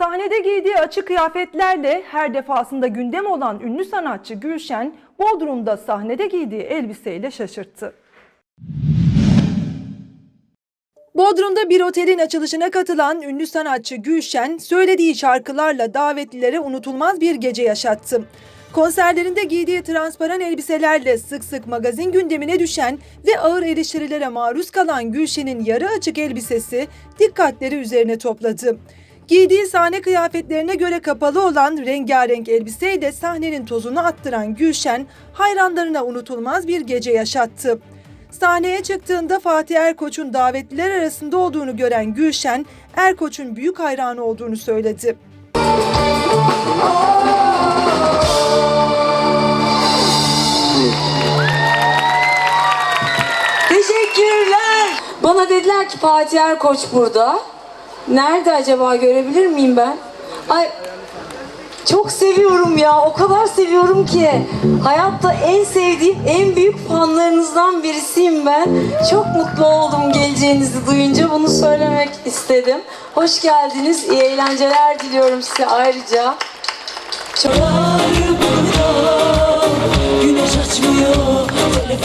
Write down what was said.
Sahnede giydiği açık kıyafetlerle her defasında gündem olan ünlü sanatçı Gülşen, Bodrum'da sahnede giydiği elbiseyle şaşırttı. Bodrum'da bir otelin açılışına katılan ünlü sanatçı Gülşen, söylediği şarkılarla davetlilere unutulmaz bir gece yaşattı. Konserlerinde giydiği transparan elbiselerle sık sık magazin gündemine düşen ve ağır eleştirilere maruz kalan Gülşen'in yarı açık elbisesi dikkatleri üzerine topladı. Giydiği sahne kıyafetlerine göre kapalı olan rengarenk elbiseyle sahnenin tozunu attıran Gülşen, hayranlarına unutulmaz bir gece yaşattı. Sahneye çıktığında Fatih Erkoç'un davetliler arasında olduğunu gören Gülşen, Erkoç'un büyük hayranı olduğunu söyledi. Teşekkürler. Bana dediler ki Fatih Erkoç burada. Nerede acaba görebilir miyim ben? Ay çok seviyorum ya. O kadar seviyorum ki. Hayatta en sevdiğim, en büyük fanlarınızdan birisiyim ben. Çok mutlu oldum geleceğinizi duyunca. Bunu söylemek istedim. Hoş geldiniz. İyi eğlenceler diliyorum size ayrıca. Çok...